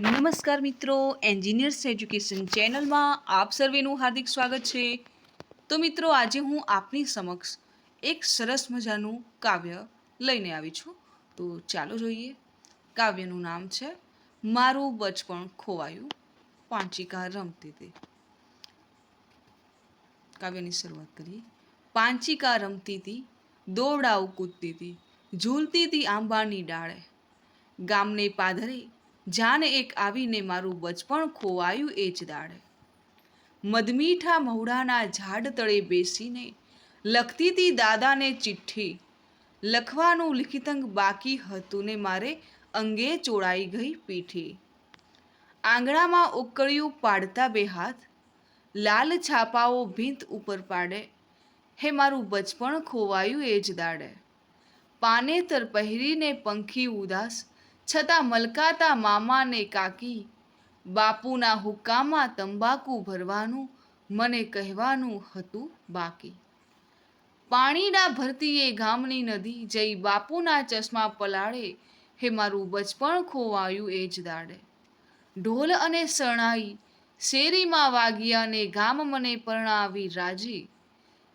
નમસ્કાર મિત્રો engineers education ચેનલમાં આપ સર્વેનું હાર્દિક સ્વાગત છે. તો મિત્રો, આજે હું આપની સમક્ષ એક સરસ મજાનું કાવ્ય લઈને આવી છું. તો ચાલો જોઈએ. કાવ્યનું નામ છે, મારું બચપણ ખોવાયું, પાંચિકા રમતી હતી. કાવ્યની શરૂઆત કરીએ. પાંચિકા રમતી હતી, દોરડાઓ કૂદતી હતી, ઝૂલતી હતી આંબાની ડાળે. ગામને પાદરે જાને એક આવીને મારું બચપણ ખોવાયું એ જ દાડે. મધમીઠા મહુડાના ઝાડ તળે બેસીને લખતી હતી દાદાને ચિઠ્ઠી. લખવાનું લિખિતંગ બાકી હતું ને મારે અંગે ચોળાઈ ગઈ પીઠી. આંગણામાં ઉકળ્યું પાડતા બે હાથ, લાલ છાપાઓ ભીંત ઉપર પાડે. હે મારું બચપણ ખોવાયું એ જ દાડે. પાનેતર પહેરીને પંખી ઉદાસ છતાં મલકાતા મામાને કાકી, બાપુના હુક્કામાં તંબાકુ ભરવાનું મને કહેવાનું હતું બાકી. પાણીના ભરતીએ ગામની નદી જઈ બાપુના ચશ્મા પલાળે, હે મારું બચપણ ખોવાયું એ જ દાડે. ઢોલ અને શરણાઈ શેરીમાં વાગ્યા ને ગામ મને પરણાવી રાજી.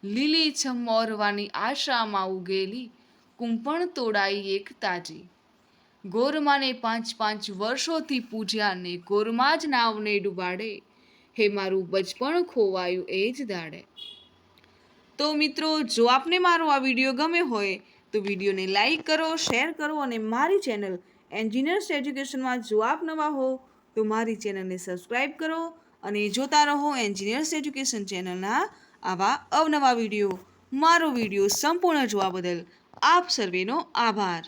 લીલી છમ મોરવાની આશામાં ઉગેલી, કુંપણ તોડાઈ એક તાજી. ગોરમાને પાંચ પાંચ વર્ષોથી પૂજ્યા ને ગોરમાં જ નાવને ડૂબાડે. હે મારું બચપણ ખોવાયું એ જ દાડે. તો મિત્રો, જો આપને મારો આ વીડિયો ગમે હોય, તો વિડીયોને લાઈક કરો, શેર કરો અને મારી ચેનલ એન્જિનિયર્સ એજ્યુકેશનમાં જો આપ નવા હો, તો મારી ચેનલને સબસ્ક્રાઈબ કરો અને જોતા રહો એન્જિનિયર્સ એજ્યુકેશન ચેનલના આવા અવનવા વીડિયો. મારો વીડિયો સંપૂર્ણ જોવા બદલ આપ સર્વેનો આભાર.